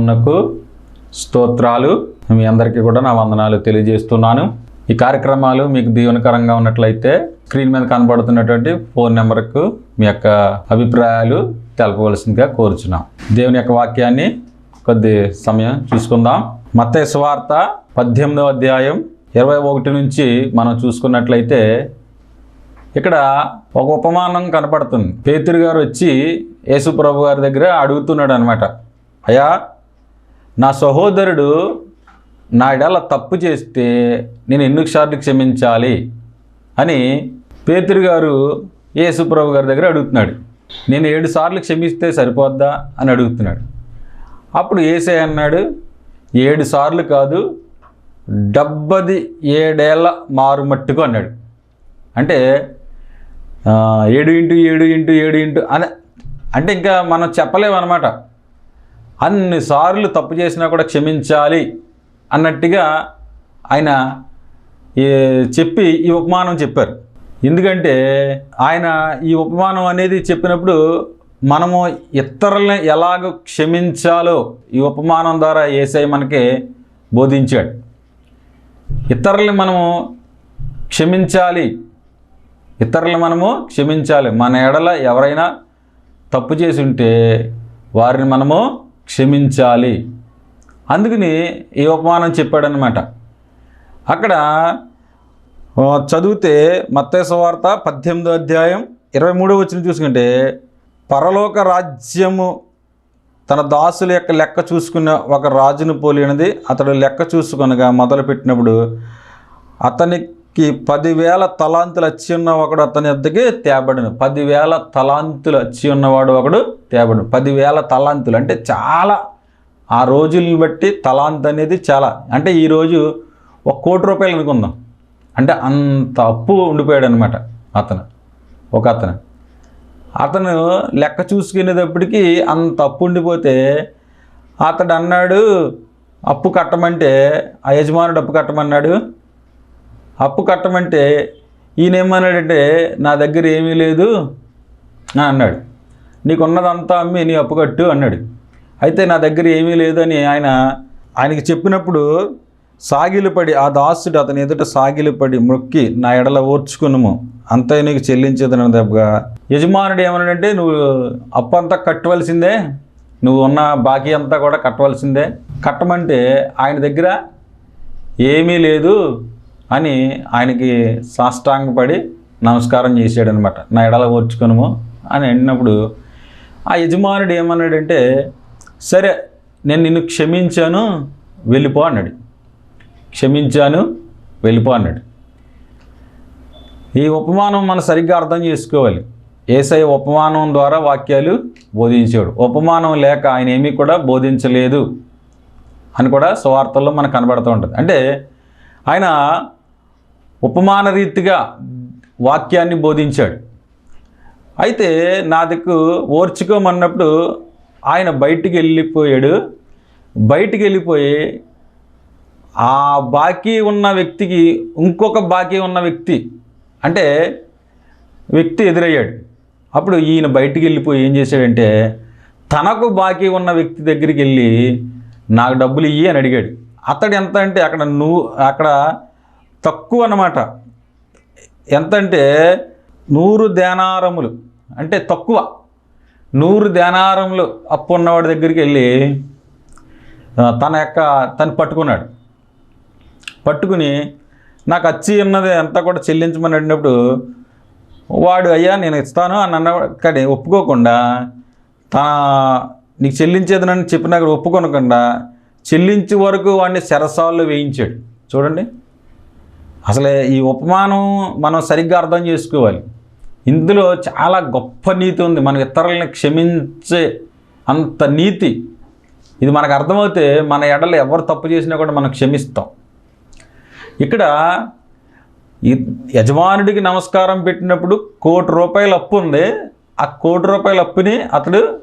దేవుని నామమునకు స్తోత్రాలు. మీ అందరికీ కూడా నా వందనాలు తెలియజేస్తున్నాను. ఈ కార్యక్రమాలు మీకు దీవెనకరంగా ఉన్నట్లయితే స్క్రీన్ మీద కనబడుతున్నటువంటి ఫోన్ నెంబర్కు మీ యొక్క అభిప్రాయాలు తెలపవలసిందిగా కోరుచున్నాం. దేవుని యొక్క వాక్యాన్ని కొద్ది సమయం చూసుకుందాం. మత స్వార్త పద్దెనిమిదవ అధ్యాయం ఇరవై ఒకటి నుంచి మనం చూసుకున్నట్లయితే ఇక్కడ ఒక ఉపమానం కనపడుతుంది. పేతురు గారు వచ్చి యేసుప్రభు గారి దగ్గర అడుగుతున్నాడు అనమాట అయ్యా నా సహోదరుడు నా ఎడల తప్పు చేస్తే నేను ఎన్నిసార్లు సార్లు క్షమించాలి అని పేతురు గారు యేసుప్రభు గారి దగ్గర అడుగుతున్నాడు. నేను ఏడు సార్లు క్షమిస్తే సరిపోద్దా అని అడుగుతున్నాడు. అప్పుడు ఏసే అన్నాడు ఏడు సార్లు కాదు డెబ్బది ఏడేళ్ళ మారుమట్టుకు అన్నాడు. అంటే ఏడు ఇంటూ ఏడు ఇంటూ ఏడు ఇంటూ అదే అంటే ఇంకా మనం చెప్పలేము అనమాట అన్నిసార్లు తప్పు చేసినా కూడా క్షమించాలి అన్నట్టుగా ఆయన ఈ చెప్పి ఈ ఉపమానం చెప్పారు. ఎందుకంటే ఆయన ఈ ఉపమానం అనేది చెప్పినప్పుడు మనము ఇతరులని ఎలాగ క్షమించాలో ఈ ఉపమానం ద్వారా ఏసై మనకి బోధించాడు. ఇతరులని మనము క్షమించాలి. ఇతరులని మనము క్షమించాలి. మన ఎడల ఎవరైనా తప్పు చేసి ఉంటే వారిని మనము క్షమించాలి. అందుకని ఈ ఉపమానం చెప్పాడనమాట అక్కడ చదివితే మత్తేశ్వ వార్త పద్దెనిమిదో అధ్యాయం ఇరవై మూడో వచ్చిన చూసుకుంటే పరలోక రాజ్యము తన దాసుల యొక్క లెక్క చూసుకున్న ఒక రాజును పోలినది అతడు లెక్క చూసుకొనగా మొదలుపెట్టినప్పుడు అతని కి పదివేల తలాంతులు వచ్చి ఉన్న ఒకడు అతని వద్దకి తేబడిను. పదివేల తలాంతులు వచ్చి ఉన్నవాడు ఒకడు తేబడిను. పదివేల తలాంతులు అంటే చాలా. ఆ రోజుల్ని బట్టి తలాంత్ అనేది చాలా. అంటే ఈరోజు ఒక కోటి రూపాయలు అనుకుందాం. అంటే అంత అప్పు ఉండిపోయాడు అనమాట అతను. ఒక అతను. అతను లెక్క చూసుకునేటప్పటికి అంత అప్పు ఉండిపోతే అతడు అన్నాడు అప్పు కట్టమంటే ఆ యజమానుడు అప్పు కట్టమన్నాడు? అప్పు కట్టమంటే ఈయన ఏమన్నాడంటే నా దగ్గర ఏమీ లేదు అన్నాడు. నీకున్నదంతా అమ్మి నీ అప్పు కట్టు అన్నాడు. అయితే నా దగ్గర ఏమీ లేదని ఆయన ఆయనకి చెప్పినప్పుడు సాగిలుపడి ఆ దాసుడు అతని ఎదుట సాగిలపడి మొక్కి నా ఎడల ఓర్చుకునుము అంతా నీకు చెల్లించేదన దెబ్బగా. యజమానుడు ఏమన్నాడంటే నువ్వు అప్పు అంతా కట్టవలసిందే నువ్వు ఉన్న బాకీ అంతా కూడా కట్టవలసిందే. కట్టమంటే ఆయన దగ్గర ఏమీ లేదు అని ఆయనకి సాష్టాంగపడి నమస్కారం చేశాడనమాట. నా ఎడల ఓర్చుకునము అని అన్నప్పుడు ఆ యజమానుడు ఏమన్నాడంటే సరే నేను నిన్ను క్షమించాను వెళ్ళిపో అన్నాడు. క్షమించాను వెళ్ళిపో అన్నాడు. ఈ ఉపమానం మనం సరిగ్గా అర్థం చేసుకోవాలి. ఏసై ఉపమానం ద్వారా వాక్యాలు బోధించాడు. ఉపమానం లేక ఆయన ఏమీ కూడా బోధించలేదు అని కూడా సువార్తల్లో మనకు కనబడుతూ ఉంటుంది. అంటే ఆయన ఉపమాన రీతిగా వాక్యాన్ని బోధించాడు. అయితే నా దిక్కు ఓర్చుకోమన్నప్పుడు ఆయన బయటికి వెళ్ళిపోయాడు. బయటికి వెళ్ళిపోయి ఆ బాకీ ఉన్న వ్యక్తికి ఇంకొక బాకీ ఉన్న వ్యక్తి అంటే వ్యక్తి ఎదురయ్యాడు. అప్పుడు ఈయన బయటికి వెళ్ళిపోయి ఏం చేశాడంటే తనకు బాకీ ఉన్న వ్యక్తి దగ్గరికి వెళ్ళి నాకు డబ్బులు ఇయ్యి అని అడిగాడు. అతడు ఎంత అంటే అక్కడ నువ్వు అక్కడ తక్కువ అన్నమాట. ఎంతంటే నూరు ధ్యానారములు అంటే తక్కువ. నూరు ధ్యానారములు అప్పు ఉన్నవాడి దగ్గరికి వెళ్ళి తన యొక్క తను పట్టుకున్నాడు. పట్టుకుని నాకు వచ్చి ఉన్నది అంతా కూడా చెల్లించమని అడిగినప్పుడు వాడు అయ్యా నేను ఇస్తాను అని అన్న కానీ ఒప్పుకోకుండా తన నీకు చెల్లించేది నన్ను చెప్పినా ఒప్పుకోనకుండా చెల్లించే వరకు వాడిని శరసాల్లో వేయించాడు. చూడండి. అసలే ఈ ఉపమానం మనం సరిగ్గా అర్థం చేసుకోవాలి. ఇందులో చాలా గొప్ప నీతి ఉంది. మన ఇతరులని క్షమించే అంత నీతి. ఇది మనకు అర్థమవుతే మన ఎడలు ఎవరు తప్పు చేసినా కూడా మనం క్షమిస్తాం. ఇక్కడ యజమానుడికి నమస్కారం పెట్టినప్పుడు కోటి రూపాయల అప్పు ఉంది. ఆ కోటి రూపాయల అప్పుని అతడు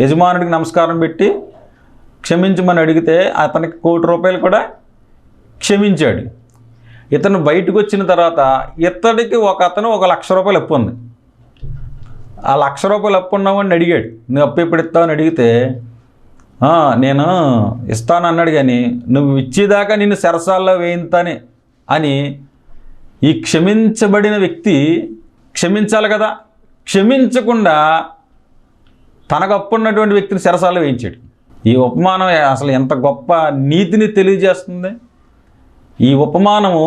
యజమానుడికి నమస్కారం పెట్టి క్షమించమని అడిగితే అతనికి కోటి రూపాయలు కూడా క్షమించాడు. ఇతను బయటకు వచ్చిన తర్వాత ఇతడికి ఒక అతను ఒక లక్ష రూపాయలు అప్పు ఉంది. ఆ లక్ష రూపాయలు అప్పు ఉన్నామని అడిగాడు. నువ్వు అప్పు ఎప్పుడు ఇస్తావని అడిగితే నేను ఇస్తాను అన్నాడు కానీ నువ్వు ఇచ్చేదాకా నిన్ను సెరసాల్లో వేయింతానే అని ఈ క్షమించబడిన వ్యక్తి క్షమించాలి కదా. క్షమించకుండా తనకు అప్పున్నటువంటి వ్యక్తిని సెరసాల్లో వేయించాడు. ఈ ఉపమానం అసలు ఎంత గొప్ప నీతిని తెలియజేస్తుంది. ఈ ఉపమానము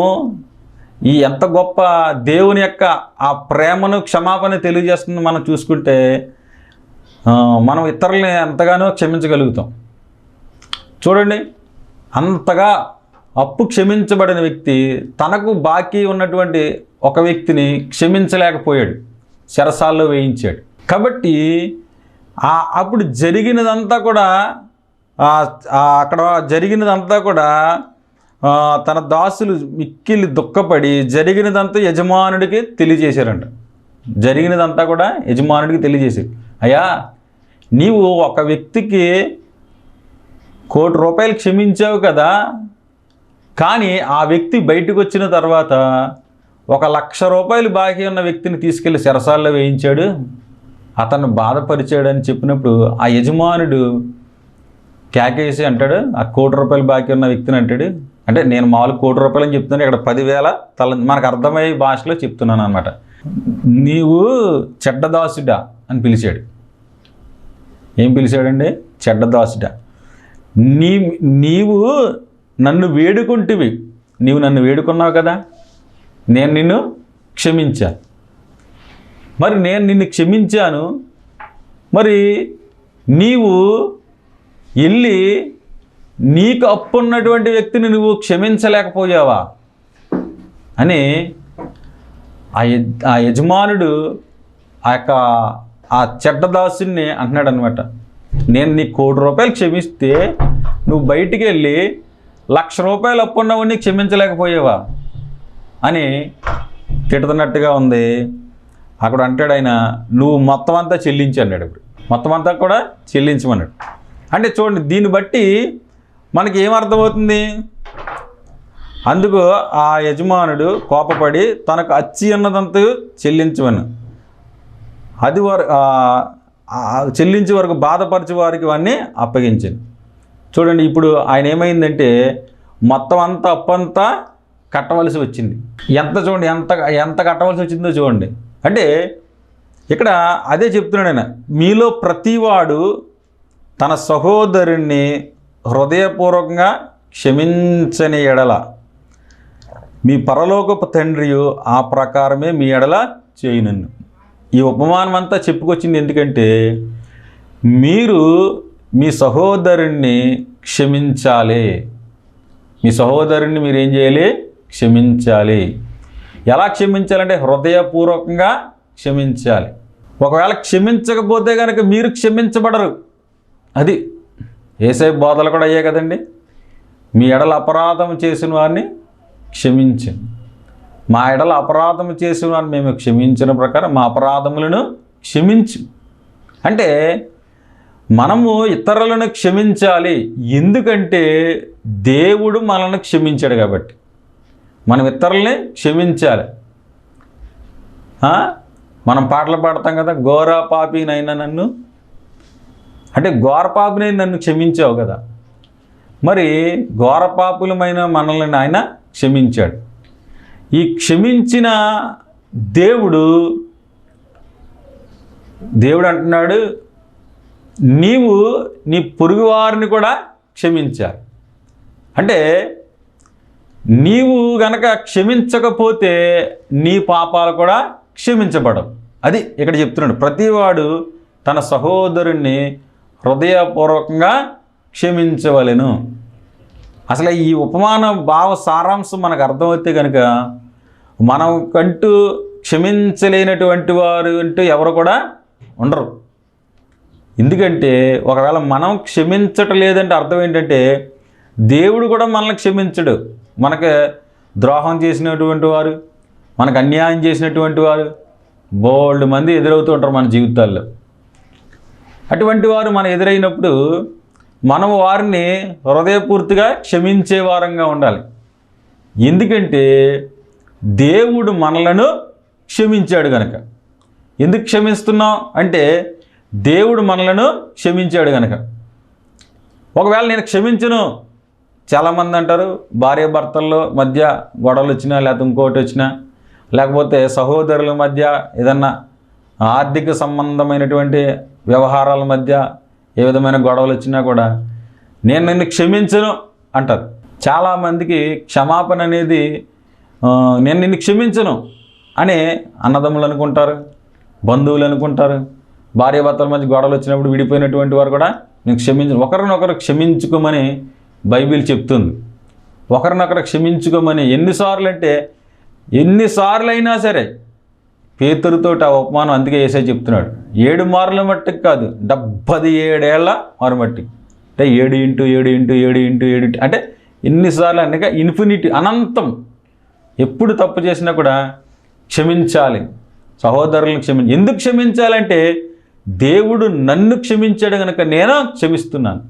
ఈ ఎంత గొప్ప దేవుని యొక్క ఆ ప్రేమను క్షమాపణ తెలియజేస్తుంది మనం చూసుకుంటే మనం ఇతరులని ఎంతగానో క్షమించగలుగుతాం. చూడండి అంతగా అప్పు క్షమించబడిన వ్యక్తి తనకు బాకీ ఉన్నటువంటి ఒక వ్యక్తిని క్షమించలేకపోయాడు చెరసాల్లో వేయించాడు. కాబట్టి ఆ అప్పుడు జరిగినదంతా కూడా అక్కడ జరిగినదంతా కూడా తన దాసులు మిక్కిలి దుఃఖపడి జరిగినదంతా యజమానుడికి తెలియజేశారంట. జరిగినదంతా కూడా యజమానుడికి తెలియజేశారు. అయ్యా నీవు ఒక వ్యక్తికి కోటి రూపాయలు క్షమించావు కదా కానీ ఆ వ్యక్తి బయటకు వచ్చిన తర్వాత ఒక లక్ష రూపాయలు బాకీ ఉన్న వ్యక్తిని తీసుకెళ్ళి చెరసాల్లో వేయించాడు. అతను బాధపరిచాడు అని చెప్పినప్పుడు ఆ యజమానుడు క్యాకేసి అంటాడు ఆ కోటి రూపాయలు బాకీ ఉన్న వ్యక్తిని అంటాడు అంటే నేను మామూలు కోటి రూపాయలు అని చెప్తున్నాను ఇక్కడ పదివేల తల మనకు అర్థమయ్యే భాషలో చెప్తున్నాను అనమాట నీవు చెడ్డదాసుడా అని పిలిచాడు. ఏం పిలిచాడండి? చెడ్డదాసుడా నీ నీవు నన్ను వేడుకుంటివి. నీవు నన్ను వేడుకున్నావు కదా? నేను నిన్ను క్షమించాను మరి నేను నిన్ను క్షమించాను. మరి నీవు వెళ్ళి నీకు అప్పు ఉన్నటువంటి వ్యక్తిని నువ్వు క్షమించలేకపోయావా? అని ఆ యజ్- ఆ యజమానుడు ఆ యొక్క ఆ చెడ్డదాసుని అంటున్నాడు అనమాట నేను నీ కోటి రూపాయలు క్షమిస్తే నువ్వు బయటికి వెళ్ళి లక్ష రూపాయలు అప్పు ఉన్నవాడిని క్షమించలేకపోయావా? అని తిడుతున్నట్టుగా ఉంది. అక్కడ అంటాడు ఆయన నువ్వు మొత్తం అంతా చెల్లించి అన్నాడు ఇప్పుడు. మొత్తం అంతా కూడా చెల్లించమన్నాడు. అంటే చూడండి దీన్ని బట్టి మనకి ఏమర్థమవుతుంది అందుకు ఆ యజమానుడు కోపపడి తనకు అచ్చి అన్నదంతా చెల్లించవని. అది వారు చెల్లించే వరకు బాధపరిచే వారికి ఇవన్నీ అప్పగించింది చూడండి ఇప్పుడు ఆయన ఏమైందంటే మొత్తం అంతా అప్పంతా కట్టవలసి వచ్చింది. ఎంత చూడండి ఎంత ఎంత కట్టవలసి వచ్చిందో చూడండి. అంటే ఇక్కడ అదే చెప్తున్నాడు ఆయన మీలో ప్రతివాడు తన సహోదరుణ్ణి హృదయపూర్వకంగా క్షమించని ఎడల. మీ పరలోకపు తండ్రియు ఆ ప్రకారమే మీ ఎడల చేయనన్ను ఈ ఉపమానం అంతా చెప్పుకొచ్చింది ఎందుకంటే మీరు మీ సహోదరుణ్ణి క్షమించాలి. మీ సహోదరుణ్ణి మీరు ఏం చేయాలి? క్షమించాలి. ఎలా క్షమించాలంటే హృదయపూర్వకంగా క్షమించాలి. ఒకవేళ క్షమించకపోతే కనుక మీరు క్షమించబడరు. అది ఏసై బోధలు కూడా అయ్యే కదండి. మీ ఎడల అపరాధం చేసిన వారిని క్షమించండి మా ఎడల అపరాధం చేసిన వారిని మేము క్షమించిన ప్రకారం మా అపరాధములను క్షమించు. అంటే మనము ఇతరులను క్షమించాలి. ఎందుకంటే దేవుడు మనల్ని క్షమించాడు కాబట్టి. మనం ఇతరుల్ని క్షమించాలి. మనం పాటలు పాడతాం కదా ఘోర పాపినైనా నన్ను అంటే ఘోరపాపునే నన్ను క్షమించావు కదా. మరి ఘోరపాపులమైన మనల్ని ఆయన క్షమించాడు. ఈ క్షమించిన దేవుడు దేవుడు అంటున్నాడు నీవు నీ పొరుగువారిని కూడా క్షమించాలి. అంటే నీవు గనక క్షమించకపోతే నీ పాపాలు కూడా క్షమించబడవు. అది ఇక్కడ చెప్తున్నాడు. ప్రతివాడు తన సహోదరుణ్ణి హృదయపూర్వకంగా క్షమించవలెను. అసలు ఈ ఉపమాన భావ సారాంశం మనకు అర్థమైతే కనుక మనం కంటూ క్షమించలేనటువంటి వారు అంటూ ఎవరు కూడా ఉండరు. ఎందుకంటే ఒకవేళ మనం క్షమించటం లేదంటే అర్థం ఏంటంటే దేవుడు కూడా మనల్ని క్షమించడు. మనకు ద్రోహం చేసినటువంటి వారు మనకు అన్యాయం చేసినటువంటి వారు బోల్డ్ మంది ఎదురవుతూ ఉంటారు మన జీవితాల్లో. అటువంటి వారు మన ఎదురైనప్పుడు మనం వారిని హృదయపూర్తిగా క్షమించే వారంగా ఉండాలి. ఎందుకంటే దేవుడు మనలను క్షమించాడు కనుక ఎందుకు క్షమిస్తున్నాం? అంటే దేవుడు మనలను క్షమించాడు కనుక ఒకవేళ నేను క్షమించను చాలామంది అంటారు భార్య భర్తల్లో మధ్య గొడవలు వచ్చినా లేకపోతే ఇంకోటి వచ్చినా లేకపోతే సహోదరుల మధ్య ఏదన్నా ఆర్థిక సంబంధమైనటువంటి వ్యవహారాల మధ్య ఏ విధమైన గొడవలు వచ్చినా కూడా నేను నిన్ను క్షమించను అంటారు. చాలామందికి క్షమాపణ అనేది నేను నిన్ను క్షమించను అని అన్నదమ్ములు అనుకుంటారు బంధువులు అనుకుంటారు భార్యాభర్తల మధ్య గొడవలు వచ్చినప్పుడు విడిపోయినటువంటి వారు కూడా నేను క్షమించను ఒకరినొకరు క్షమించుకోమని బైబిల్ చెప్తుంది. ఒకరినొకరు క్షమించుకోమని ఎన్నిసార్లు అంటే ఎన్నిసార్లు అయినా సరే పేతురుతోటి ఆ ఉపమానం అందుకే వేసే చెప్తున్నాడు. ఏడు మార్ల మట్టుకు కాదు డెబ్బది ఏడేళ్ళ మారుమట్టి అంటే ఏడు ఇంటూ ఏడు ఇంటూ ఏడు ఇంటూ ఏడు ఇంటూ అంటే ఎన్నిసార్లు అనగా ఇన్ఫినిటీ అనంతం. ఎప్పుడు తప్పు చేసినా కూడా క్షమించాలి. సహోదరులను క్షమించి ఎందుకు క్షమించాలంటే దేవుడు నన్ను క్షమించాడు కనుక నేను క్షమిస్తున్నాను.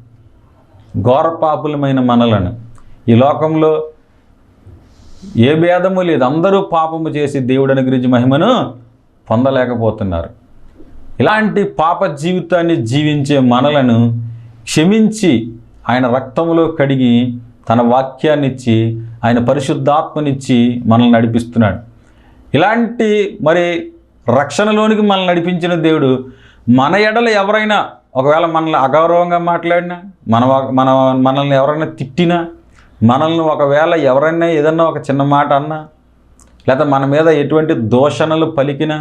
ఘోరపాపులమైన మనలను. ఈ లోకంలో ఏ భేదము లేదు. అందరూ పాపము చేసి దేవుడు అనుగ్రహించి మహిమను పొందలేకపోతున్నారు. ఇలాంటి పాప జీవితాన్ని జీవించే మనలను క్షమించి ఆయన రక్తంలో కడిగి తన వాక్యాన్నిచ్చి ఆయన పరిశుద్ధాత్మనిచ్చి మనల్ని నడిపిస్తున్నాడు. ఇలాంటి మరి రక్షణలోనికి మనల్ని నడిపించిన దేవుడు మన ఎడల ఎవరైనా ఒకవేళ మనల్ని అగౌరవంగా మాట్లాడినా మన మన మనల్ని ఎవరైనా తిట్టినా మనల్ని ఒకవేళ ఎవరైనా ఏదన్నా ఒక చిన్న మాట అన్నా లేదా మన మీద ఎటువంటి దోషణలు పలికినా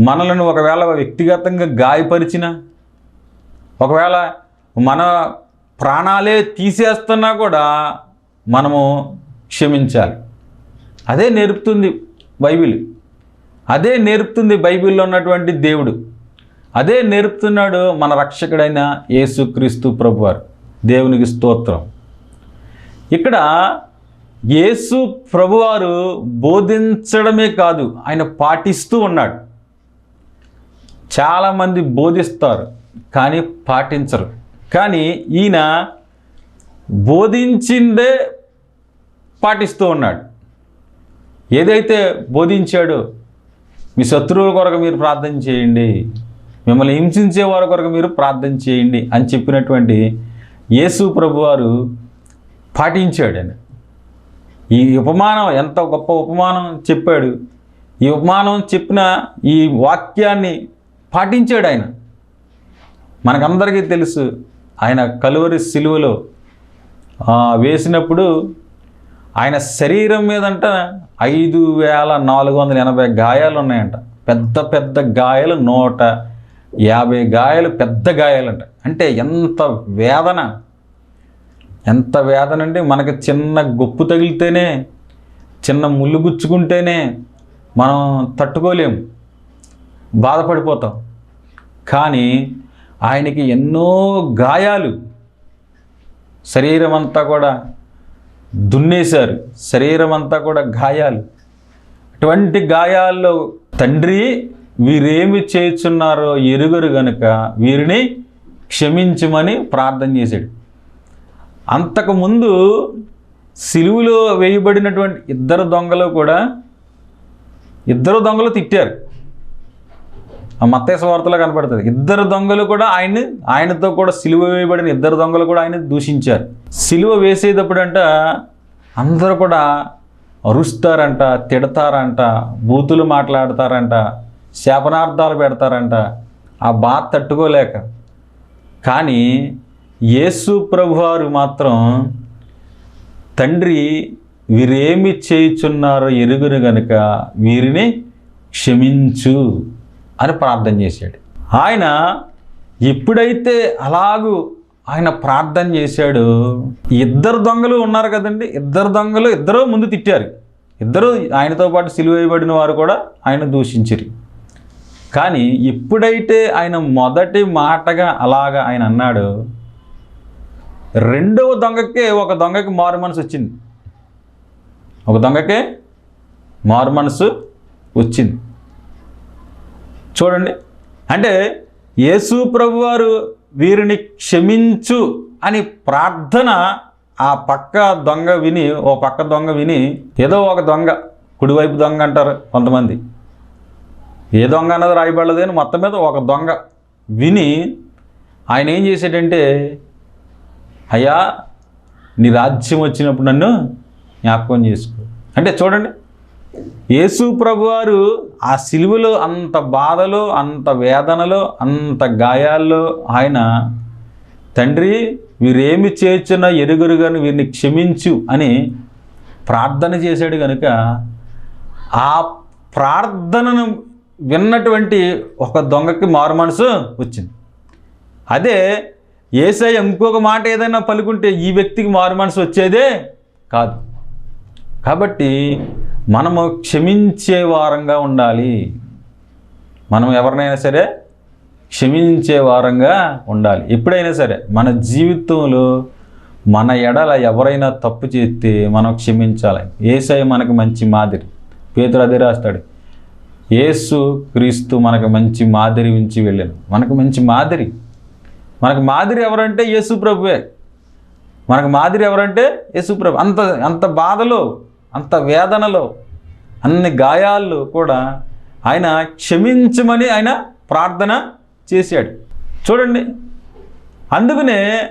మనలను ఒకవేళ వ్యక్తిగతంగా గాయపరిచిన ఒకవేళ మన ప్రాణాలే తీసేస్తున్నా కూడా మనము క్షమించాలి. అదే నేర్పుతుంది బైబిల్. అదే నేర్పుతుంది బైబిల్లో ఉన్నటువంటి దేవుడు. అదే నేర్పుతున్నాడు మన రక్షకుడైన యేసుక్రీస్తు ప్రభువారు. దేవునికి స్తోత్రం. ఇక్కడ యేసు ప్రభువారు బోధించడమే కాదు ఆయన పాటిస్తూ ఉన్నాడు. చాలామంది బోధిస్తారు కానీ పాటించరు. కానీ ఈయన బోధించిందే పాటిస్తూ ఉన్నాడు. ఏదైతే బోధించాడో మీ శత్రువుల కొరకు మీరు ప్రార్థన చేయండి మిమ్మల్ని హింసించే వారి కొరకు మీరు ప్రార్థన చేయండి అని చెప్పినటువంటి యేసు ప్రభువారు పాటించాడు ఈ ఉపమానం ఎంత గొప్ప ఉపమానం చెప్పాడు. ఈ ఉపమానం చెప్పిన ఈ వాక్యాన్ని పాటించాడు ఆయన. మనకందరికీ తెలుసు ఆయన కలువరి సిలువలో వేసినప్పుడు ఆయన శరీరం మీదంట ఐదు వేల నాలుగు వందల ఎనభై గాయాలు ఉన్నాయంట. పెద్ద పెద్ద గాయాలు నూట యాభై గాయాలు పెద్ద గాయాలంట. అంటే ఎంత వేదన? ఎంత వేదన అంటే మనకి చిన్న గొప్పు తగిలితేనే చిన్న ముళ్ళు గుచ్చుకుంటేనే మనం తట్టుకోలేము. బాధపడిపోతాం. కానీ ఆయనకి ఎన్నో గాయాలు శరీరం అంతా కూడా దున్నేశారు. శరీరం అంతా కూడా గాయాలు. అటువంటి గాయాల్లో తండ్రి వీరేమి చేస్తున్నారో ఎరుగరు గనుక వీరిని క్షమించమని ప్రార్థన చేశాడు. అంతకుముందు సిలువులో వేయబడినటువంటి ఇద్దరు దొంగలు కూడా ఇద్దరు దొంగలు తిట్టారు. ఆ మత్తేశ్వ వార్తలో కనపడుతుంది. ఇద్దరు దొంగలు కూడా ఆయన ఆయనతో కూడా సిలువ వేయబడిన ఇద్దరు దొంగలు కూడా ఆయన దూషించారు. సిలువ వేసేటప్పుడంట అందరూ కూడా అరుస్తారంట తిడతారంట బూతులు మాట్లాడతారంట శాపనార్థాలు పెడతారంట. ఆ బాధ తట్టుకోలేక. కానీ యేసు ప్రభువారు మాత్రం తండ్రి వీరేమి చేయుచున్నారో ఎరుగును గనుక వీరిని క్షమించు. అని ప్రార్థన చేశాడు. ఆయన ఎప్పుడైతే అలాగూ ఆయన ప్రార్థన చేశాడు ఇద్దరు దొంగలు ఉన్నారు కదండి. ఇద్దరు దొంగలు ఇద్దరు ముందు తిట్టారు. ఇద్దరు ఆయనతో పాటు సిలువ వేయబడిన వారు కూడా ఆయన దూషించరు. కానీ ఎప్పుడైతే ఆయన మొదటి మాటగా అలాగా ఆయన అన్నాడు రెండవ దొంగకే ఒక దొంగకి మారు మనసు వచ్చింది. ఒక దొంగకే మారు మనసు వచ్చింది. చూడండి. అంటే యేసు ప్రభువారు వీరిని క్షమించు అని ప్రార్థన ఆ పక్క దొంగ విని ఓ పక్క దొంగ విని ఏదో ఒక దొంగ కుడివైపు దొంగ అంటారు కొంతమంది. ఏ దొంగ అన్నది రాయబడలేదు అని మొత్తం మీద ఒక దొంగ విని ఆయన ఏం చేశాడంటే అయ్యా నీ రాజ్యం వచ్చినప్పుడు నన్ను జ్ఞాపకం చేసుకో. అంటే చూడండి యేసు ప్రభువారు ఆ సిలువలో అంత బాధలో అంత వేదనలో అంత గాయాల్లో ఆయన తండ్రి వీరేమి చేర్చున్న ఎరుగురుగాను వీరిని క్షమించు అని ప్రార్థన చేశాడు కనుక ఆ ప్రార్థనను విన్నటువంటి ఒక దొంగకి మారు మనసు వచ్చింది. అదే ఏసై ఇంకొక మాట ఏదైనా పలుకుంటే ఈ వ్యక్తికి మారు మనసు వచ్చేదే కాదు. కాబట్టి మనము క్షమించే వారంగా ఉండాలి. మనం ఎవరినైనా సరే క్షమించే వారంగా ఉండాలి. ఎప్పుడైనా సరే మన జీవితంలో మన ఎడల ఎవరైనా తప్పు చేస్తే మనం క్షమించాలి. ఏసై మనకు మంచి మాదిరి. పేతుడు అదే రాస్తాడు. యేసు క్రీస్తు మనకు మంచి మాదిరి ఉంచి వెళ్ళాను. మనకు మంచి మాదిరి. మనకు మాదిరి ఎవరంటే యేసు ప్రభువే. మనకు మాదిరి ఎవరంటే యేసు ప్రభు. అంత అంత బాధలో అంత వేదనలో అన్ని గాయాల్లో కూడా ఆయన క్షమించమని ఆయన ప్రార్థన చేశాడు. చూడండి అందుకనే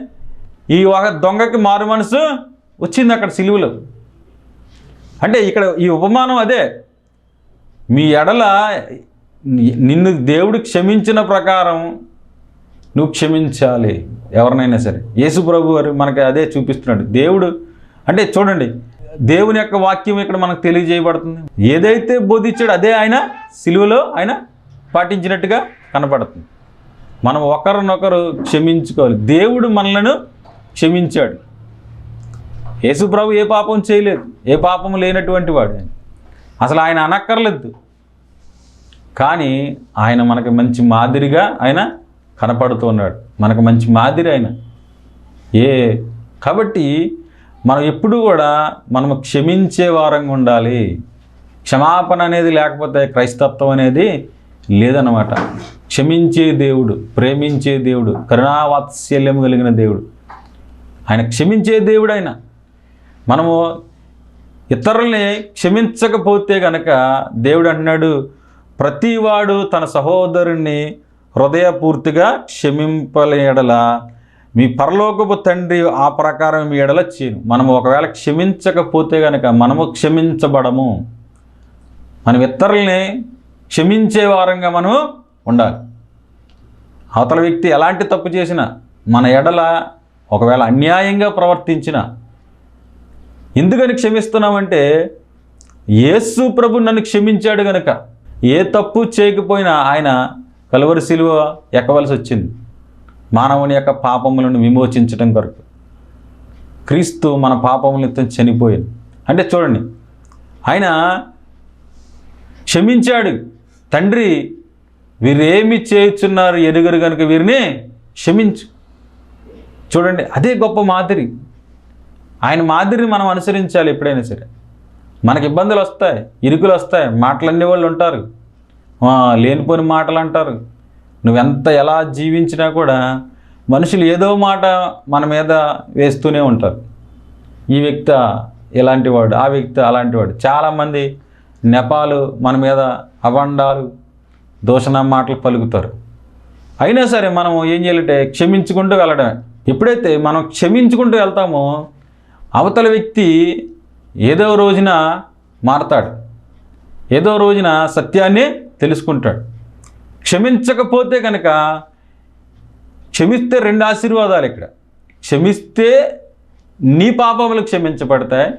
ఈ ఒక దొంగకి మారు మనసు వచ్చింది అక్కడ సిలువలో. అంటే ఇక్కడ ఈ ఉపమానం అదే మీ ఎడల నిన్ను దేవుడు క్షమించిన ప్రకారం నువ్వు క్షమించాలి ఎవరినైనా సరే. యేసు ప్రభు వారు మనకి అదే చూపిస్తున్నాడు. దేవుడు అంటే చూడండి దేవుని యొక్క వాక్యం ఇక్కడ మనకు తెలియజేయబడుతుంది. ఏదైతే బోధించాడో అదే ఆయన సిలువలో ఆయన పాటించినట్టుగా కనపడుతుంది. మనం ఒకరినొకరు క్షమించుకోవాలి. దేవుడు మనలను క్షమించాడు. యేసుప్రభు ఏ పాపం చేయలేదు. ఏ పాపం లేనటువంటి వాడు అసలు ఆయన అనక్కర్లేదు. కానీ ఆయన మనకు మంచి మాదిరిగా ఆయన కనపడుతున్నాడు. మనకు మంచి మాదిరి ఆయన. ఏ కాబట్టి మనం ఎప్పుడు కూడా మనము క్షమించే వారంగా ఉండాలి. క్షమాపణ అనేది లేకపోతే క్రైస్తత్వం అనేది లేదన్నమాట. క్షమించే దేవుడు ప్రేమించే దేవుడు కరుణావాత్సల్యం కలిగిన దేవుడు. ఆయన క్షమించే దేవుడు ఆయన. మనము ఇతరుల్ని క్షమించకపోతే గనక దేవుడు అంటున్నాడు ప్రతివాడు తన సహోదరుణ్ణి హృదయపూర్తిగా క్షమింపలేడల మీ పరలోకపు తండ్రి ఆ ప్రకారం మీ ఎడల చేయను. మనము ఒకవేళ క్షమించకపోతే గనక మనము క్షమించబడము. మనం ఇతరుల్ని క్షమించే వారంగా మనము ఉండాలి. అవతల వ్యక్తి ఎలాంటి తప్పు చేసినా మన ఎడల ఒకవేళ అన్యాయంగా ప్రవర్తించిన ఎందుకని క్షమిస్తున్నామంటే యేసు ప్రభు నన్ను క్షమించాడు గనక ఏ తప్పు చేయకపోయినా ఆయన కలువరి శిలువ ఎక్కవలసి వచ్చింది. మానవుని యొక్క పాపములను విమోచించడం కొరకు. క్రీస్తు మన పాపములతో చనిపోయింది అంటే చూడండి ఆయన క్షమించాడు. తండ్రి వీరేమి చేయుచున్నారు? ఎరుగరు కనుక వీరిని క్షమించు. చూడండి అదే గొప్ప మాదిరి. ఆయన మాదిరిని మనం అనుసరించాలి ఎప్పుడైనా సరే. మనకి ఇబ్బందులు వస్తాయి ఇరుకులు వస్తాయి మాటలన్నీ వాళ్ళు ఉంటారు. లేనిపోని మాటలు అంటారు. నువ్వెంత ఎలా జీవించినా కూడా మనుషులు ఏదో మాట మన మీద వేస్తూనే ఉంటారు. ఈ వ్యక్తి ఇలాంటి వాడు ఆ వ్యక్తి అలాంటి వాడు చాలామంది నెపాలు మన మీద అవండాలు దూషణ మాటలు పలుకుతారు. అయినా సరే మనం ఏం చేయాలంటే క్షమించుకుంటూ వెళ్ళడమే. ఎప్పుడైతే మనం క్షమించుకుంటూ వెళ్తామో అవతల వ్యక్తి ఏదో రోజున మారతాడు. ఏదో రోజున సత్యాన్ని తెలుసుకుంటాడు. క్షమించకపోతే కనుక క్షమిస్తే రెండు ఆశీర్వాదాలు ఇక్కడ. క్షమిస్తే నీ పాపములు క్షమించబడతాయి.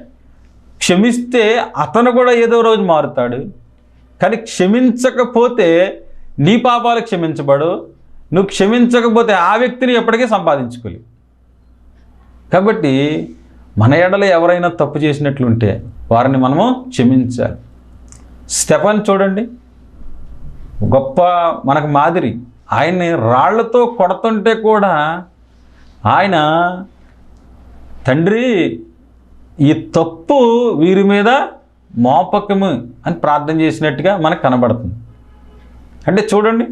క్షమిస్తే అతను కూడా ఏదో రోజు మారుతాడు. కానీ క్షమించకపోతే నీ పాపాలు క్షమించబడు నువ్వు క్షమించకపోతే ఆ వ్యక్తిని ఎప్పటికీ సంపాదించుకోలేవు. కాబట్టి మన ఎడలో ఎవరైనా తప్పు చేసినట్లుంటే వారిని మనము క్షమించాలి. స్టెఫన్ చూడండి. గొప్ప మనకు మాదిరి. ఆయన్ని రాళ్ళతో కొడుతుంటే కూడా ఆయన తండ్రి ఈ తప్పు వీరి మీద మోపకము అని ప్రార్థన చేసినట్టుగా మనకు కనబడుతుంది. అంటే చూడండి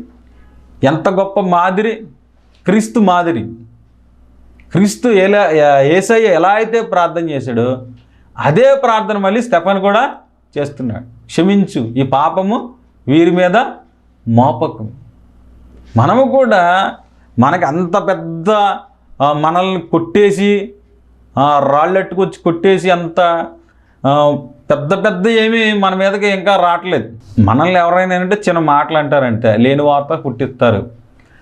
ఎంత గొప్ప మాదిరి క్రీస్తు మాదిరి. క్రీస్తు ఎలా ఏసయ్య ఎలా అయితే ప్రార్థన చేశాడో అదే ప్రార్థన మళ్ళీ స్టెఫన్ కూడా చేస్తున్నాడు. క్షమించు ఈ పాపము వీరి మీద మోపకం. మనము కూడా మనకి అంత పెద్ద మనల్ని కొట్టేసి రాళ్ళెట్టుకొచ్చి కొట్టేసి అంత పెద్ద పెద్ద ఏమీ మన మీదకి ఇంకా రావట్లేదు. మనల్ని ఎవరైనా అంటే చిన్న మాటలు అంటారంటే లేని వార్త పుట్టిస్తారు.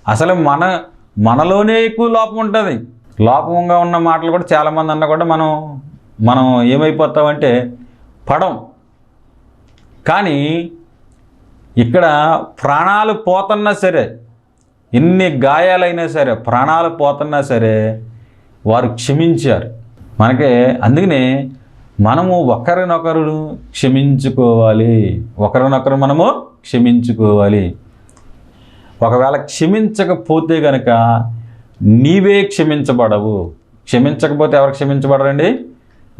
అసలు మన మనలోనే ఎక్కువ లోపం ఉంటుంది. లోపంగా ఉన్న మాటలు కూడా చాలామంది అన్న కూడా మనం మనం ఏమైపోతామంటే పడం. కానీ ఇక్కడ ప్రాణాలు పోతున్నా సరే ఎన్ని గాయాలైనా సరే ప్రాణాలు పోతున్నా సరే వారు క్షమించారు. మనకి అందుకనే మనము ఒకరినొకరు క్షమించుకోవాలి. ఒకరినొకరు మనము క్షమించుకోవాలి. ఒకవేళ క్షమించకపోతే గనక నీవే క్షమించబడవు. క్షమించకపోతే ఎవరు క్షమించబడరండి?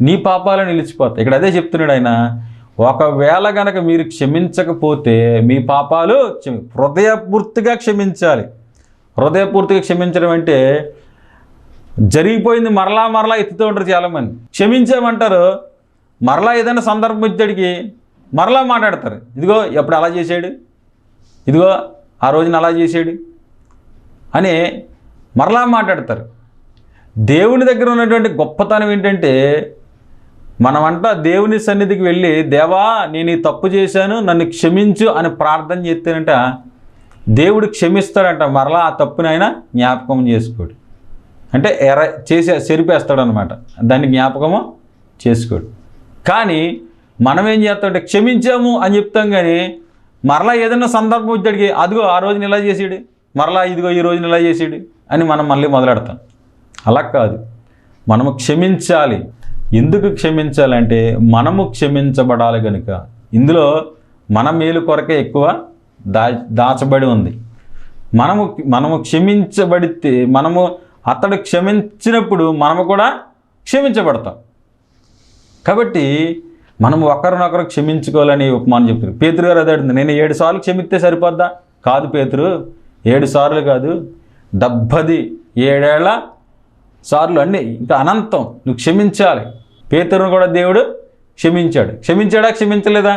నీ పాపాలు నిలిచిపోతాయి. ఇక్కడ అదే చెప్తున్నాడు ఆయన. ఒకవేళ గనక మీరు క్షమించకపోతే మీ పాపాలు హృదయపూర్తిగా క్షమించాలి. హృదయపూర్తిగా క్షమించడం అంటే జరిగిపోయింది మరలా మరలా ఎత్తుతూ ఉంటారు చాలామంది. క్షమించామంటారు మరలా ఏదైనా సందర్భం ఇచ్చడికి మరలా మాట్లాడతారు. ఇదిగో ఎప్పుడు అలా చేసాడు ఇదిగో ఆ రోజున అలా చేసాడు అని మరలా మాట్లాడతారు. దేవుని దగ్గర ఉన్నటువంటి గొప్పతనం ఏంటంటే మనమంట దేవుని సన్నిధికి వెళ్ళి దేవా నేను ఈ తప్పు చేశాను నన్ను క్షమించు అని ప్రార్థన చేస్తేనంట దేవుడు క్షమిస్తాడంట మరలా ఆ తప్పునైనా జ్ఞాపకం చేసుకోడు. అంటే ఎర చేసే చెరిపేస్తాడు అనమాట దాన్ని జ్ఞాపకము చేసుకోడు. కానీ మనం ఏం చేస్తామంటే క్షమించాము అని చెప్తాం కానీ మరలా ఏదైనా సందర్భం వచ్చాడికి అదిగో ఆ రోజున ఇలా చేసాడు మరలా ఇదిగో ఈ రోజున ఇలా చేసాడు అని మనం మళ్ళీ మొదలెడతాం. అలా కాదు. మనము క్షమించాలి. ఎందుకు క్షమించాలంటే మనము క్షమించబడాలి కనుక ఇందులో మన మేలు కొరకే ఎక్కువ దా దాచబడి ఉంది. మనము మనము క్షమించబడితే మనము అతడు క్షమించినప్పుడు మనము కూడా క్షమించబడతాం. కాబట్టి మనం ఒకరినొకరు క్షమించుకోవాలని ఉపమానం చెప్తున్నారు. పేతురు గారు అదే అడుగుతుంది నేను ఏడు సార్లు క్షమిస్తే సరిపోద్దా? కాదు పేతురు. ఏడు సార్లు కాదు. డెబ్బది ఏడేళ్ళ సార్లు అన్నీ. ఇంకా అనంతం. నువ్వు క్షమించాలి. పేతురును కూడా దేవుడు క్షమించాడు. క్షమించాడా? క్షమించలేదా?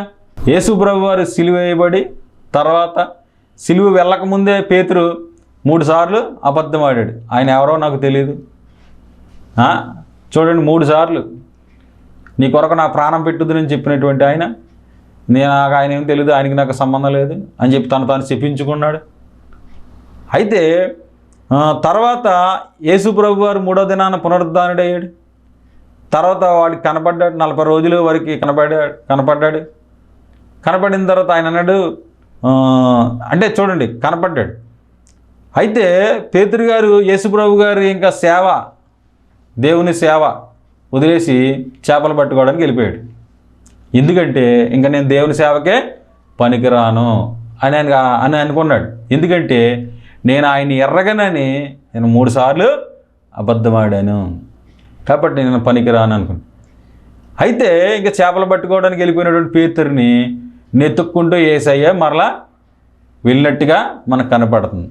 యేసు ప్రభు వారు సిలువ వేయబడి తర్వాత సిలువ వెళ్ళకముందే పేతురు మూడుసార్లు అబద్ధం ఆడాడు. ఆయన ఎవరో నాకు తెలియదు చూడండి మూడు సార్లు. నీ కొరకు నా ప్రాణం పెట్టుద్దు అని చెప్పినటువంటి ఆయన నేను నాకు ఆయన ఏం తెలియదు ఆయనకి నాకు సంబంధం లేదు అని చెప్పి తను తాను చెప్పించుకున్నాడు. అయితే తర్వాత యేసు ప్రభు వారు మూడో దినాన పునరుద్ధానుడయ్యాడు. తర్వాత వాడికి కనపడ్డాడు నలభై రోజుల వరకు కనపడ్డాడు కనపడ్డాడు. కనపడిన తర్వాత ఆయన అన్నాడు అంటే చూడండి కనపడ్డాడు. అయితే పేతురు గారు యేసుప్రభు గారు ఇంకా సేవ దేవుని సేవ వదిలేసి చేపలు పట్టుకోవడానికి వెళ్ళిపోయాడు. ఎందుకంటే ఇంకా నేను దేవుని సేవకే పనికిరాను అని ఆయన అని అనుకున్నాడు. ఎందుకంటే నేను ఆయన ఎర్రగనని నేను మూడుసార్లు అబద్ధమాడాను. కాబట్టి నేను పనికిరాను అనుకున్నాను అయితే ఇంకా చేపలు పట్టుకోవడానికి వెళ్ళిపోయినటువంటి పేతుర్ని నెతుక్కుంటూ ఏసయ్య మరలా వెళ్ళినట్టుగా మనకు కనపడుతుంది.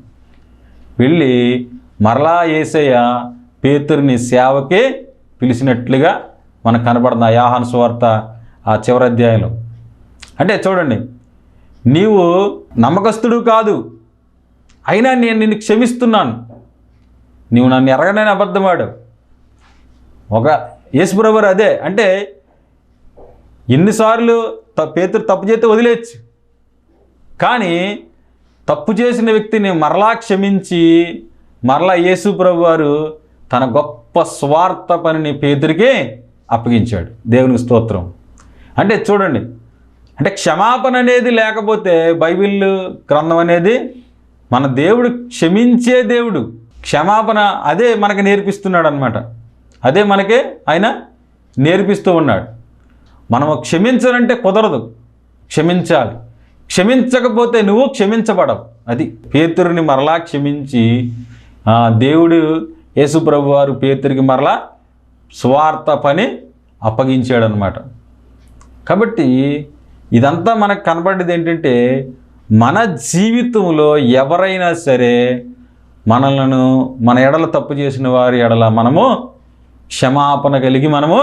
వెళ్ళి మరలా ఏసయ్య పేతుర్ని సేవకి పిలిచినట్లుగా మనకు కనపడుతుంది ఆ యాహాను సువార్త ఆ చివరి అధ్యాయంలో. అంటే చూడండి నీవు నమ్మకస్తుడు కాదు అయినా నేను నిన్ను క్షమిస్తున్నాను. నీవు నన్ను ఎరగనని అబద్ధమాడు ఒక యేసుప్రభు అదే. అంటే ఎన్నిసార్లు త పేతురు తప్పు చేస్తే వదిలేయచ్చు. కానీ తప్పు చేసిన వ్యక్తిని మరలా క్షమించి మరలా యేసు ప్రభు వారు తన గొప్ప స్వార్థ పనిని పేతురికే అప్పగించాడు. దేవునికి స్తోత్రం. అంటే చూడండి. అంటే క్షమాపణ అనేది లేకపోతే బైబిల్ గ్రంథం అనేది మన దేవుడు క్షమించే దేవుడు. క్షమాపణ అదే మనకు నేర్పిస్తున్నాడు అనమాట అదే మనకి ఆయన నేర్పిస్తూ ఉన్నాడు. మనము క్షమించాలంటే కుదరదు. క్షమించాలి. క్షమించకపోతే నువ్వు క్షమించబడవు. అది పేతురిని మరలా క్షమించి దేవుడు యేసుప్రభు వారు పేతురికి మరలా స్వార్థ పని అప్పగించాడనమాట కాబట్టి ఇదంతా మనకు కనబడేది ఏంటంటే మన జీవితంలో ఎవరైనా సరే మనలను మన ఎడల తప్పు చేసిన వారి ఎడల మనము క్షమాపణ కలిగి మనము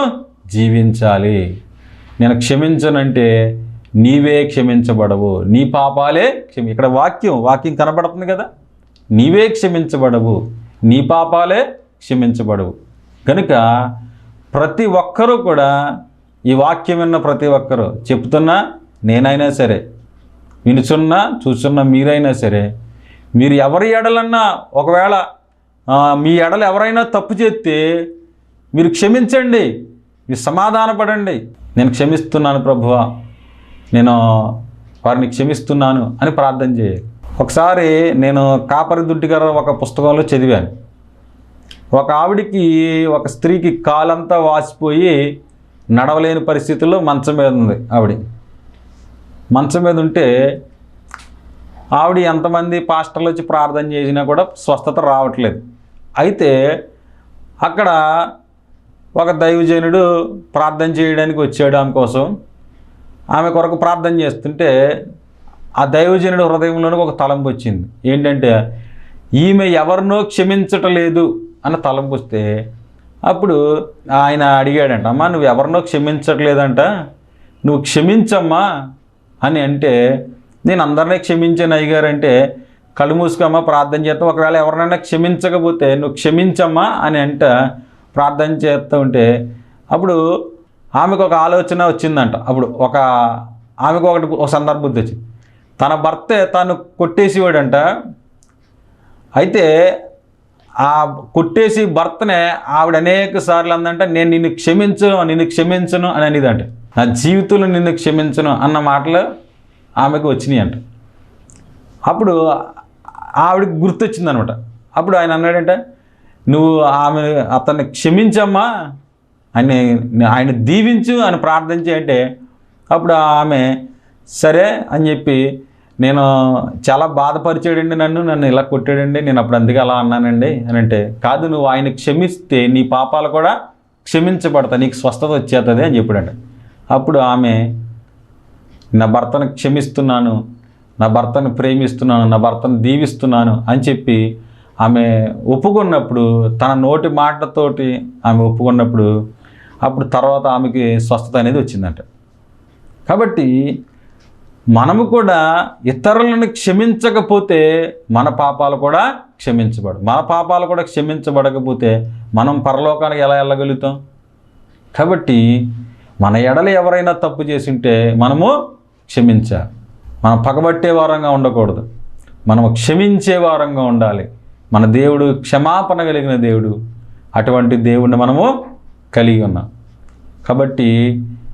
జీవించాలి. నేను క్షమించనంటే నీవే క్షమించబడవు. నీ పాపాలే క్షమి ఇక్కడ వాక్యం వాక్యం కనబడుతుంది కదా? నీవే క్షమించబడవు. నీ పాపాలే క్షమించబడవు. కనుక ప్రతి ఒక్కరూ కూడా ఈ వాక్యం విన్న ప్రతి ఒక్కరూ చెప్తున్నా నేనైనా సరే వినుచున్నా చూస్తున్నా మీరైనా సరే మీరు ఎవరి ఎడలన్నా ఒకవేళ మీ ఎడలు ఎవరైనా తప్పు చేస్తే మీరు క్షమించండి. మీరు సమాధానపడండి. నేను క్షమిస్తున్నాను ప్రభువా. నేను వారిని క్షమిస్తున్నాను అని ప్రార్థన చేయాలి ఒకసారి నేను కాపరిదుడ్డి గారు ఒక పుస్తకంలో చదివాను. ఒక ఆవిడికి ఒక స్త్రీకి కాలంతా వాసిపోయి నడవలేని పరిస్థితుల్లో మంచం మీద ఉంది ఆవిడ. మంచం మీద ఉంటే ఆవిడ ఎంతమంది పాస్టర్లు వచ్చి ప్రార్థన చేసినా కూడా స్వస్థత రావట్లేదు. అయితే అక్కడ ఒక దైవజనుడు ప్రార్థన చేయడానికి వచ్చాడు ఆమె కోసం. ఆమె కొరకు ప్రార్థన చేస్తుంటే ఆ దైవజనుడు హృదయంలోనికి ఒక తలంపు వచ్చింది. ఏంటంటే ఈమె ఎవరినో క్షమించటలేదు అన్న తలంపు వస్తే అప్పుడు ఆయన అడిగాడంట అమ్మా నువ్వు ఎవరినో క్షమించట్లేదంట. నువ్వు క్షమించమ్మా అని అంటే నేను అందరినీ క్షమించాను అయ్యగారు అంటే కళ్ళు మూసుకమ్మా ప్రార్థన చేస్తాం. ఒకవేళ ఎవరినైనా క్షమించకపోతే నువ్వు క్షమించమ్మా అని అంట ప్రార్థన చేస్తూ ఉంటే అప్పుడు ఆమెకు ఒక ఆలోచన వచ్చిందంట. అప్పుడు ఒక ఆమెకు ఒకటి ఒక సందర్భం వచ్చింది తన భర్తే తను కొట్టేసేవాడంట. అయితే ఆ కొట్టేసి భర్తనే ఆవిడ అనేక సార్లు అందంట నేను నిన్ను క్షమించను నిన్ను క్షమించను అని అనేదంట. నా జీవితంలో నిన్ను క్షమించను అన్న మాటలు ఆమెకు వచ్చినాయి అంట అప్పుడు ఆవిడకి గుర్తొచ్చింది అనమాట అప్పుడు ఆయన అన్నాడంటే నువ్వు ఆమె అతన్ని క్షమించమ్మా అని ఆయన దీవించు అని ప్రార్థించి అంటే అప్పుడు ఆమె సరే అని చెప్పి నేను చాలా బాధపరిచాడండి నన్ను నన్ను ఇలా కొట్టాడండి నేను అప్పుడు అందుకే అలా అన్నానండి అని అంటే కాదు నువ్వు ఆయన క్షమిస్తే నీ పాపాలు కూడా క్షమించబడతా నీకు స్వస్థత వచ్చేస్తుంది అని చెప్పాడంట. అప్పుడు ఆమె నా భర్తను క్షమిస్తున్నాను నా భర్తను ప్రేమిస్తున్నాను నా భర్తను దీవిస్తున్నాను అని చెప్పి ఆమె ఒప్పుకున్నప్పుడు తన నోటి మాటతోటి ఆమె ఒప్పుకున్నప్పుడు అప్పుడు తర్వాత ఆమెకి స్వస్థత అనేది వచ్చిందంట. కాబట్టి మనము కూడా ఇతరులను క్షమించకపోతే మన పాపాలు కూడా క్షమించబడు మన పాపాలు కూడా క్షమించబడకపోతే మనం పరలోకానికి ఎలా వెళ్ళగలుగుతాం? కాబట్టి మన ఎడలు ఎవరైనా తప్పు చేసింటే మనము క్షమించాలి. మనం పగబట్టే వారంగా ఉండకూడదు. మనం క్షమించే వారంగా ఉండాలి. మన దేవుడు క్షమాపణ కలిగిన దేవుడు. అటువంటి దేవుడిని మనము కలిగి ఉన్నాం. కాబట్టి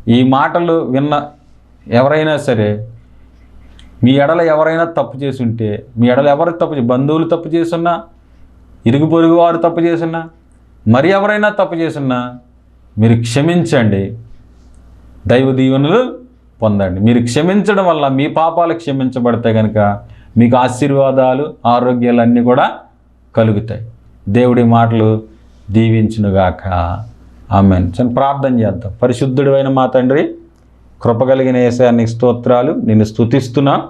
ఈ మాటలు విన్న ఎవరైనా సరే మీ ఎడల ఎవరైనా తప్పు చేసి ఉంటే మీ ఎడల ఎవరు తప్పు బంధువులు తప్పు చేసున్నా ఇరుగు పొరుగు వారు తప్పు చేసున్నా మరి ఎవరైనా తప్పు చేసున్నా మీరు క్షమించండి. దైవ దీవెనలు పొందండి. మీరు క్షమించడం వల్ల మీ పాపాలు క్షమించబడతాయి కనుక మీకు ఆశీర్వాదాలు ఆరోగ్యాలు అన్నీ కూడా కలుగుతాయి. దేవుడి మాటలు దీవించునుగాక. ఆమెన్. చని ప్రార్థన చేద్దాం. పరిశుద్ధుడు అయిన మా తండ్రి కృపగలిగిన ఏసానికి స్తోత్రాలు. నిన్ను స్థుతిస్తున్నా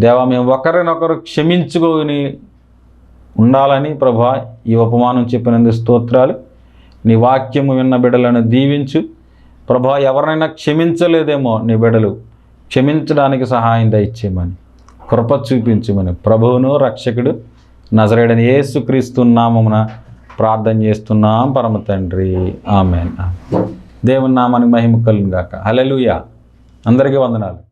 దేవా మేము ఒకరినొకరు క్షమించుకొని ఉండాలని ప్రభా ఈ ఉపమానం చెప్పినందుకు స్తోత్రాలు. నీ వాక్యము విన్న బిడ్డలను దీవించు. ప్రభా ఎవరినైనా క్షమించలేదేమో నీ బిడ్డలు క్షమించడానికి సహాయం దయచేయమని కృప చూపించమని. ప్రభువును రక్షకుడు. నజరేడని ఏసుక్రీస్తున్నామమున ప్రార్థన చేస్తున్నాం పరమ తండ్రి. ఆమె దేవుని నామానికి మహిమ కలుగాక గాక. అందరికీ వందనాలు.